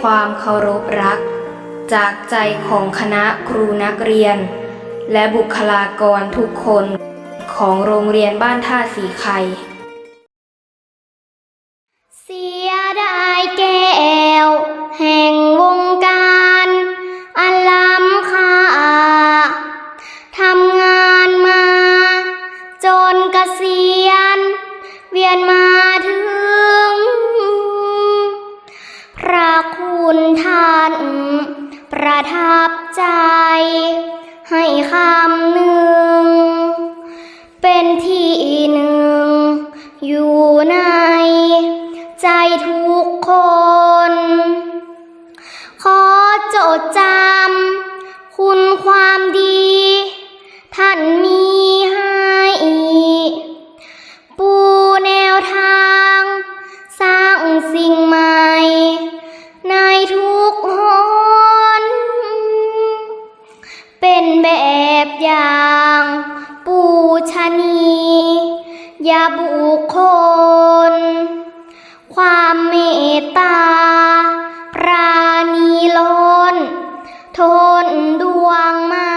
ความเคารพรัก จากใจของคณะครูนักเรียน และบุคลากรทุกคนของโรงเรียนบ้านท่าสีไข่ จำคุณความดี ท่าน ทนดวงมั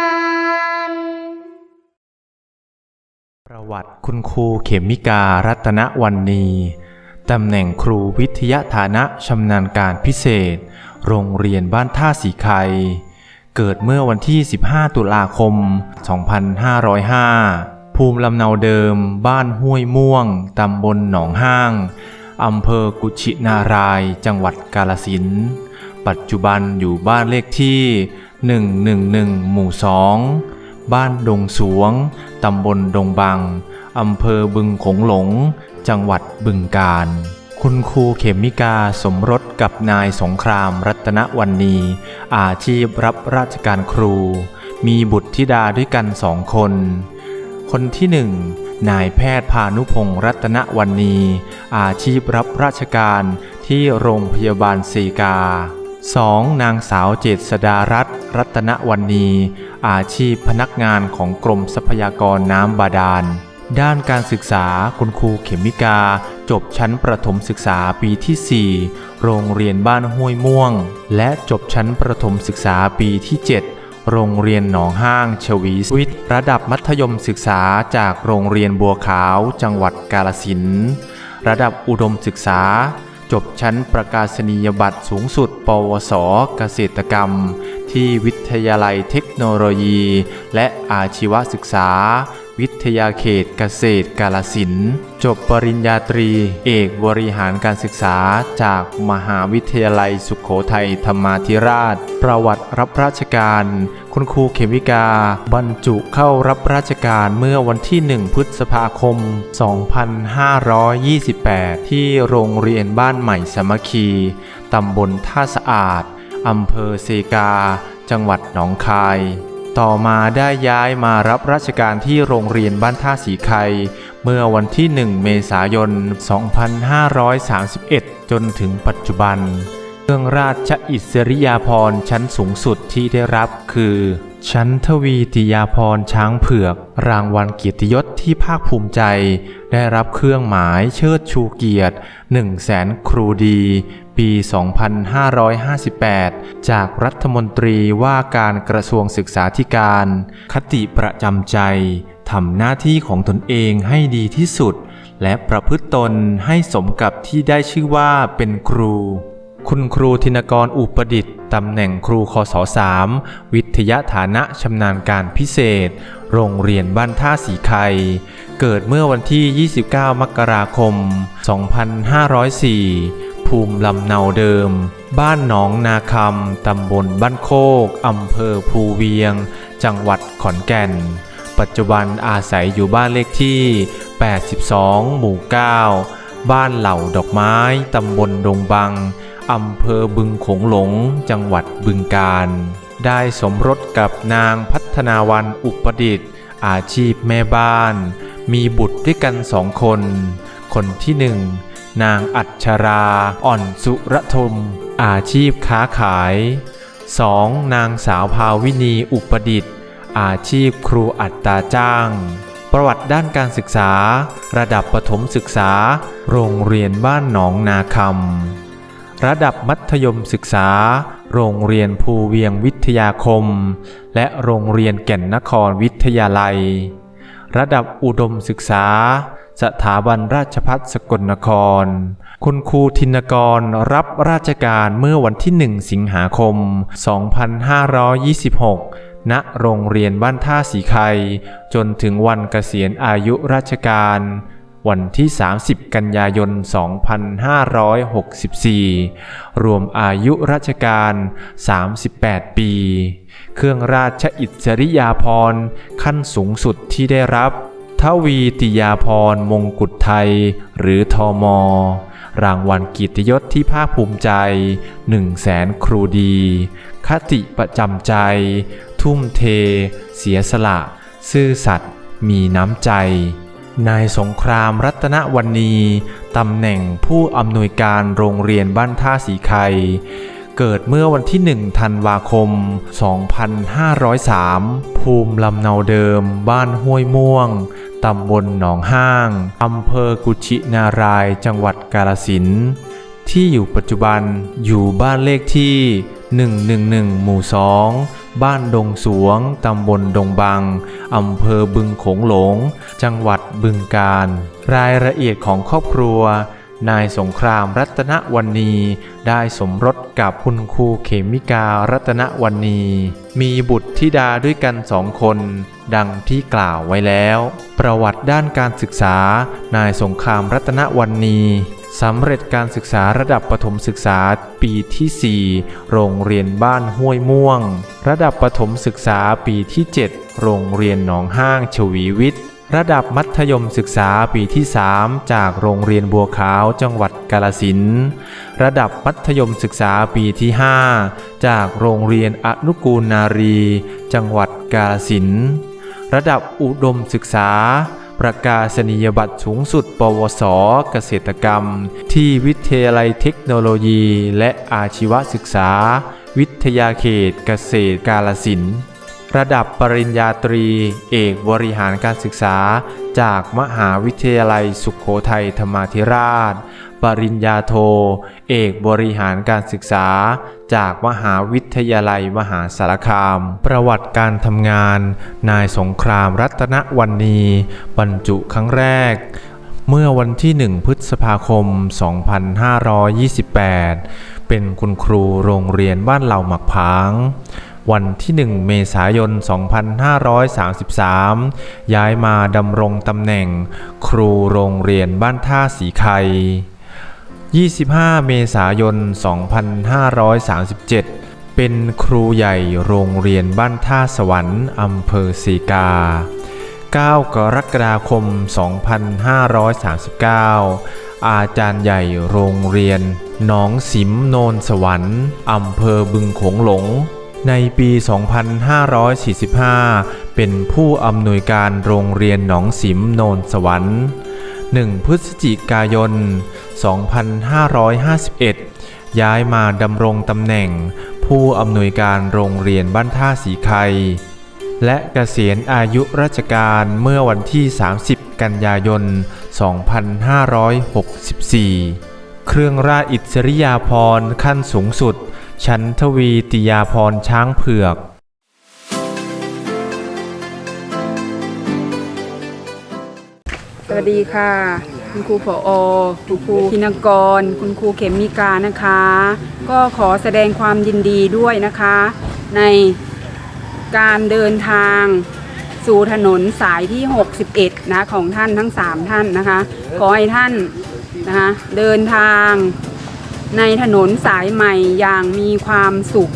นประวัติคุณครูเขมิการัตนวันนีตำแหน่งครูวิทยาฐานะชำนาญการพิเศษ โรงเรียนบ้านท่าสีไคเกิดเมื่อวันที่ 15 ตุลาคม 2505 ภูมิลำเนาเดิม บ้านห้วยม่วง ตำบลหนองห้าง อำเภอกุชินาราย จังหวัดกาลสินธุ์ ปัจจุบันอยู่บ้านเลขที่ 111 หมู่ 2 บ้านดงสวง ตำบลดงบัง อำเภอบึงโขงหลง จังหวัดบึงกาฬคุณครูเขมิกาสมรสกับนายสงครามรัตนวันนี อาชีพรับราชการครู มีบุตรธิดาด้วยกันสองคน คนที่หนึ่งนายแพทย์พานุพงศ์รัตนวันนี อาชีพรับราชการที่โรงพยาบาลเซกา 2. นางสาวเจษดารัตน์รัตนวันนี อาชีพพนักงานของกรมทรัพยากรน้ำบาดาล ด้านการศึกษาคุณครูเขมิกา จบชั้นประถมศึกษาปีที่ 4 โรงเรียนบ้านห้วยม่วง และจบชั้นประถมศึกษาปีที่ 7โรงเรียนหนองห้างชวีสวิทย์ระดับมัธยมศึกษาจากโรงเรียนบัวขาวจังหวัดกาลสิน ระดับอุดมศึกษา จบชั้นประกาศนียบัตรสูงสุด ปวส เกษตรกรรม ที่วิทยาลัยเทคโนโลยี และอาชีวศึกษา วิทยาเขตเกษตรกาลสิน จบปริญญาตรี เอกบริหารการศึกษาจากมหาวิทยาลัยสุขโขทัยธรรมาธิราช ประวัติรับราชการ คุณครูเขมิกา บรรจุเข้ารับราชการเมื่อวันที่ 1 พฤษภาคม 2528 ที่โรงเรียนบ้านใหม่สมัคคี ตำบลท่าสะอาด อำเภอเซกา จังหวัดหนองคาย ต่อมาได้ย้ายมารับราชการที่โรงเรียนบ้านท่าสีไข่เมื่อวันที่ 1 เมษายน 2531 จนถึงปัจจุบัน เครื่องราชอิสริยาภรณ์ชั้นสูงสุดที่ได้รับคือชั้นทวีติยาภรณ์ช้างเผือก รางวัลเกียรติยศที่ภาคภูมิใจ ได้รับเครื่องหมายเชิดชูเกียรติ1 0 0 0 0แสนครูดี ปี 2558 จากรัฐมนตรีว่าการกระทรวงศึกษาธิการ คติประจำใจทำหน้าที่ของตนเองให้ดีที่สุด และประพฤติตนให้สมกับที่ได้ชื่อว่าเป็นครู คุณครูธินกรอุปดิษฐ์ตำแหน่งครูคศ3วิทยาฐานะชำนาญการพิเศษ โรงเรียนบ้านท่าสีไคเกิดเมื่อวันที่ 29 มกราคม 2504 ภูมิลำเนาเดิม บ้านหนองนาคำตำบลบ้านโคกอำเภอภูเวียง จังหวัดขอนแก่น ปัจจุบันอาศัยอยู่บ้านเลขที่ 82 หมู่ 9 บ้านเหล่าดอกไม้ตำบลดงบัง อำเภอบึงโขงหลง จังหวัดบึงกาฬได้สมรสกับนางพัฒนาวันอุปดิษฐ์ อาชีพแม่บ้าน มีบุตรด้วยกันสองคน คนที่หนึ่งนางอัชรา อ่อนสุรทม อาชีพค้าขาย 2. นางสาวภาวินีอุปดิษฐ์ อาชีพครูอัตราจ้าง ประวัติด้านการศึกษา ระดับประถมศึกษา โรงเรียนบ้านหนองนาคำ ระดับมัธยมศึกษา โรงเรียนภูเวียงวิทยาคม และโรงเรียนแก่นนครวิทยาลัย ระดับอุดมศึกษา สถาบันราชพัฒสกลนคร คุณครูธินกรรับราชการเมื่อวันที่ 1 สิงหาคม 2526ณโรงเรียนบ้านท่าสีไข่จนถึงวันเกษียณอายุราชการ วันที่ 30 กันยายน 2564 รวมอายุราชการ 38 ปี เครื่องราชอิสริยาภรณ์ขั้นสูงสุดที่ได้รับทวีติยาภรณ์มงกุฎไทย หรือทอมอรางวัลกียรติยศที่ภาคภูมิใจ 1 0 0 0 0แสนครูดี คติประจำใจ ทุ่มเท เสียสละ ซื่อสัตย์มีน้ำใจ นายสงครามรัตนวันนีตำแหน่งผู้อำนวยการโรงเรียนบ้านท่าสีไข่เกิดเมื่อวันที่ 1 ธันวาคม 2503 ภูมิลำเนาเดิม บ้านห้วยม่วง ตำบลหนองห้าง อำเภอกุชินาราย จังหวัดกาลสิน ที่อยู่ปัจจุบันอยู่บ้านเลขที่ 111 หมู่ 2 บ้านดงสวง ตำบลดงบังอำเภอบึงโขงหลง จังหวัดบึงกาฬรายละเอียดของครอบครัว นายสงครามรัตนวันนีได้สมรสกับคุณครูเขมิการัตนวันนีมีบุตรธิดาด้วยกันสองคน ดังที่กล่าวไว้แล้ว ประวัติด้านการศึกษา นายสงครามรัตนวันนี สำเร็จการศึกษาระดับประถมศึกษาปีที่ 4 โรงเรียนบ้านห้วยม่วง ระดับประถมศึกษาปีที่ 7 โรงเรียนหนองห้างชวีวิทย์ ระดับมัธยมศึกษาปีที่ 3 จากโรงเรียนบัวขาวจังหวัดกาลสินระดับมัธยมศึกษาปีที่ 5 จากโรงเรียนอนุกูลนารี จังหวัดกาลสินระดับอุดมศึกษา ประกาศนียบัตรสูงสุด ปวส เกษตรกรรม ที่วิทยาลัยเทคโนโลยี และอาชีวศึกษา วิทยาเขตเกษตรกาลสิน ระดับปริญญาตรี เอกบริหารการศึกษา จากมหาวิทยาลัยสุขโขทัยธรรมาธิราช ปริญญาโท เอกบริหารการศึกษา จากมหาวิทยาลัยมหาสารคาม ประวัติการทำงาน นายสงครามรัตนวันนี บรรจุครั้งแรกเมื่อวันที่ 1 พฤษภาคม 2528 เป็นคุณครูโรงเรียนบ้านเหล่าหมักผาง วันที่ 1 เมษายน 2533 ย้ายมาดำรงตำแหน่งครูโรงเรียนบ้านท่าสีไข่25 เมษายน 2537 เป็นครูใหญ่โรงเรียนบ้านท่าสวรรค์อำเภอสีกา 9 กรกฎาคม 2539 อาจารย์ใหญ่โรงเรียนหนองสิมโนนสวรรค์อำเภอบึงโขงหลง ในปี 2545 เป็นผู้อำนวยการโรงเรียนหนองสิมโนนสวรรค์ 1 พฤศจิกายน 2551 ย้ายมาดำรงตำแหน่ง ผู้อำนวยการโรงเรียนบ้านท่าสีไข่และเกษียณอายุราชการเมื่อวันที่ 30 กันยายน 2564 เครื่องราชอิสริยาภรณ์ขั้นสูงสุด ชั้นทวีติยาภรช้างเผือก สวัสดีค่ะ คุณครูผอคุณครูพินกร คุณครูเขมมิกานะคะ ก็ขอแสดงความยินดีด้วยนะคะ ในการเดินทางสู่ถนนสายที่ 61 นะ ของท่านทั้ง 3 ท่านนะคะ ขอให้ท่านนะคะเดินทาง ในถนนสายใหม่อย่างมีความสุข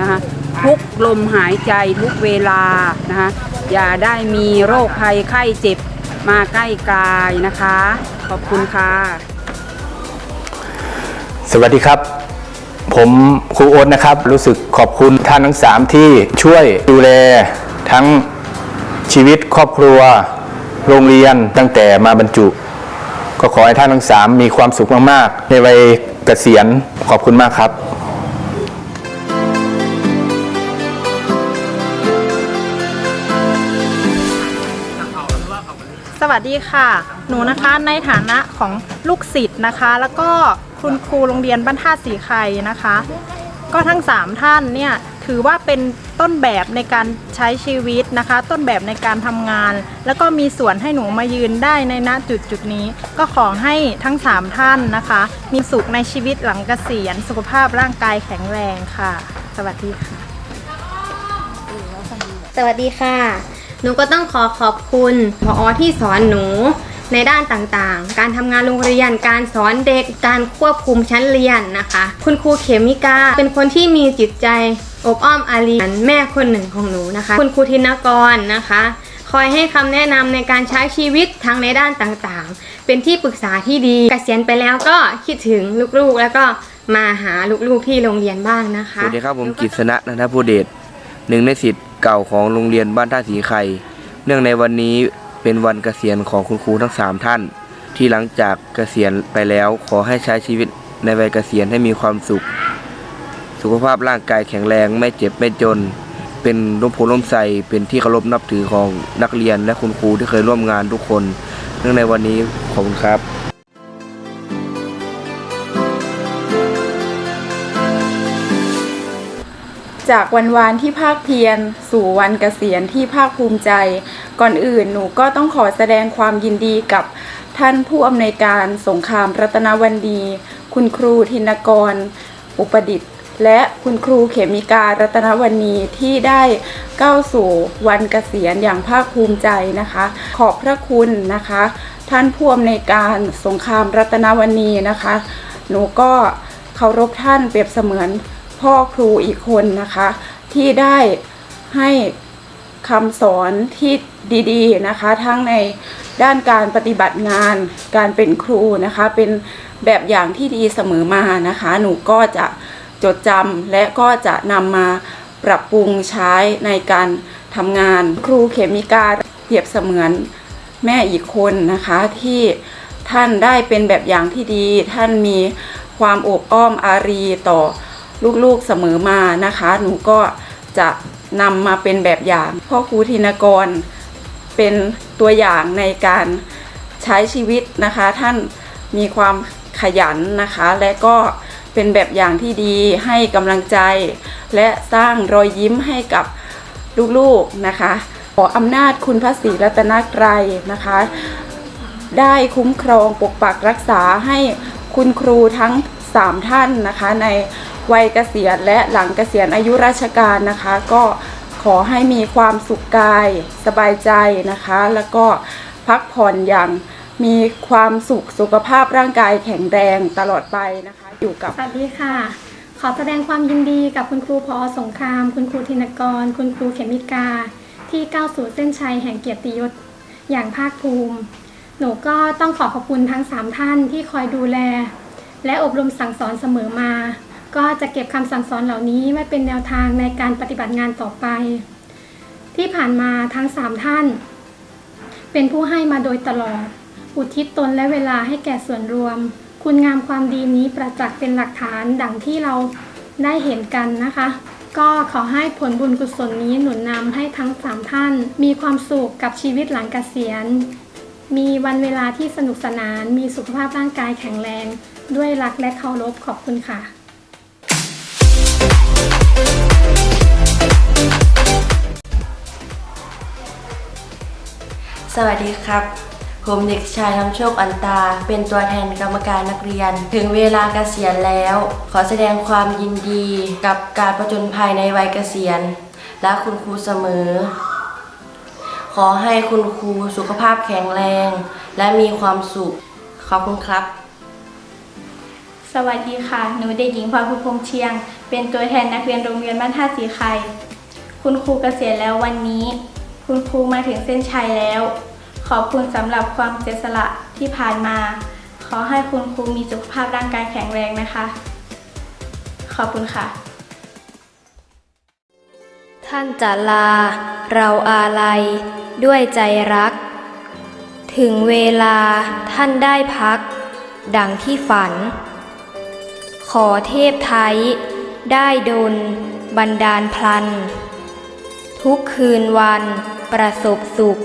นะคะทุกลมหายใจทุกเวลานะคะอย่าได้มีโรคภัยไข้เจ็บมาใกล้กายนะคะ ขอบคุณค่ะ สวัสดีครับ ผมครูโอ๊ตนะครับ รู้สึกขอบคุณท่านทั้งสามที่ช่วยดูแลทั้งชีวิตครอบครัว โรงเรียนตั้งแต่มาบรรจุ ก็ขอให้ท่านทั้งสามมีความสุขมากๆ ในวัยเกษียณขอบคุณมากครับสวัสดีค่ะ หนูนะคะในฐานะของลูกศิษย์นะคะ แล้วก็คุณครูโรงเรียนบ้านท่าสีไข่นะคะ ก็ทั้ง 3 ท่านเนี่ยถือว่าเป็นต้นแบบในการใช้ชีวิตนะคะ ต้นแบบในการทำงาน แล้วก็มีส่วนให้หนูมายืนได้ในณจุดจุดนี้ ก็ขอให้ทั้ง 3 ท่านนะคะ มีสุขในชีวิตหลังเกษียณสุขภาพร่างกายแข็งแรงค่ะ สวัสดีค่ะ สวัสดีค่ะ หนูก็ต้องขอขอบคุณพออที่สอนหนู ในด้านต่างๆ การทำงานโรงเรียน การสอนเด็ก การควบคุมชั้นเรียนนะคะ คุณครูเขมิกาเป็นคนที่มีจิตใจอบอ้อมอารีเหมือนแม่คนหนึ่งของหนูนะคะ คุณครูธินกรนะคะคอยให้คำแนะนำในการใช้ชีวิตทั้งในด้านต่างๆ เป็นที่ปรึกษาที่ดีเกษียณไปแล้วก็คิดถึงลูกๆ แล้วก็มาหาลูกๆที่โรงเรียนบ้างนะคะ สวัสดีครับผมกิษณะนันทภูเดชหนึ่งในสิทธิ์เก่าของโรงเรียนบ้านท่าสีไข่ เนื่องในวันนี้ เป็นวันเกษียณของคุณครูทั้ง 3 ท่าน ที่หลังจากเกษียณไปแล้วขอให้ใช้ชีวิตในวัยเกษียณให้มีความสุข สุขภาพร่างกายแข็งแรงไม่เจ็บไม่จน เป็นร่มโพล่มใสเป็นที่เคารพนับถือของนักเรียนและคุณครูที่เคยร่วมงานทุกคนเนื่องในวันนี้ขอบคุณครับจากวันวานที่ภาคเพียร สู่วันเกษียณที่ภาคภูมิใจ ก่อนอื่นหนูก็ต้องขอแสดงความยินดีกับท่านผู้อำนวยการสงครามรัตนวันดี คุณครูธินกร อุปดิษฐ์และคุณครูเขมิการัตนวันนีที่ได้ก้าวสู่วันเกษียณอย่างภาคภูมิใจนะคะ ขอบพระคุณนะคะ ท่านผู้อำนวยการสงครามรัตนวันนีนะคะ หนูก็เคารพท่านเปรียบเสมือนพ่อครูอีกคนนะคะ ที่ได้ให้คำสอนที่ ดีๆนะคะ ทั้งในด้านการปฏิบัติงานการเป็นครูนะคะ เป็นแบบอย่างที่ดีเสมอมานะคะ หนูก็จะจดจำและก็จะนำมาปรับปรุงใช้ในการทำงานครูเขมิกาเปรียบเสมือนแม่อีกคนนะคะที่ท่านได้เป็นแบบอย่างที่ดี ท่านมีความอบอ้อมอารีต่อลูกๆเสมอมานะคะ หนูก็จะนำมาเป็นแบบอย่างพ่อครูธินกร เป็นตัวอย่างในการใช้ชีวิตนะคะ ท่านมีความขยันนะคะ และก็เป็นแบบอย่างที่ดีให้กำลังใจ และสร้างรอยยิ้มให้กับลูกๆนะคะ ขออำนาจคุณพระศรีรัตนตรัยนะคะ ได้คุ้มครองปกปักรักษาให้คุณครูทั้ง 3 ท่านนะคะ ในวัยเกษียณและหลังเกษียณอายุราชการนะคะ ก็ ขอให้มีความสุขกายสบายใจนะคะ แล้วก็พักผ่อนอย่างมีความสุขสุขภาพร่างกายแข็งแรงตลอดไปนะคะ อยู่กับ สวัสดีค่ะ ขอแสดงความยินดีกับคุณครูพอสงคราม คุณครูธินกร คุณครูเขมิกา ที่ก้าวสู่เส้นชัยแห่งเกียรติยศอย่างภาคภูมิ หนูก็ต้องขอขอบคุณทั้ง 3 ท่านที่คอยดูแล และอบรมสั่งสอนเสมอมา ก็จะเก็บคำสั่งสอนเหล่านี้ไว้เป็นแนวทางในการปฏิบัติงานต่อไป ที่ผ่านมาทั้ง3ท่าน เป็นผู้ให้มาโดยตลอด อุทิศตนและเวลาให้แก่ส่วนรวม คุณงามความดีนี้ประจักษ์เป็นหลักฐานดังที่เราได้เห็นกันนะคะ ก็ขอให้ผลบุญกุศลนี้หนุนนำให้ทั้งสามท่าน มีความสุขกับชีวิตหลังเกษียณ มีวันเวลาที่สนุกสนาน มีสุขภาพร่างกายแข็งแรง ด้วยรักและเคารพขอบคุณค่ะ สวัสดีครับ ผมเด็กชายนำโชคอันตา เป็นตัวแทนกรรมการนักเรียน ถึงเวลาเกษียณแล้ว ขอแสดงความยินดีกับการประจนภัยในวัยเกษียณ และคุณครูเสมอ ขอให้คุณครูสุขภาพแข็งแรง และมีความสุข ขอบคุณครับ สวัสดีค่ะ หนูเด็กหญิงพรพุพงเชียง เป็นตัวแทนนักเรียนโรงเรียนบ้านท่าสีไข่คุณครูเกษียณแล้ววันนี้ คุณครูมาถึงเส้นชัยแล้ว ขอบคุณสำหรับความเสียสละที่ผ่านมา ขอให้คุณครูมีสุขภาพร่างกายแข็งแรงนะคะ ขอบคุณค่ะ ท่านจะลา เราอาลัย ด้วยใจรัก ถึงเวลาท่านได้พัก ดังที่ฝัน ขอเทพไทย ได้ดลบันดาลพลัน ทุกคืนวันประสบสุข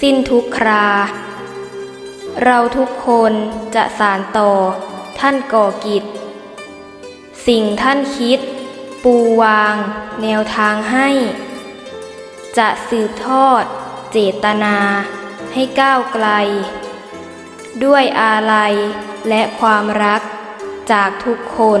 สิ้นทุกครา เราทุกคนจะสานต่อท่านก่อกิจ สิ่งท่านคิด ปูวางแนวทางให้ จะสืบทอดเจตนาให้ก้าวไกล ด้วยอาลัยและความรัก จากทุกคน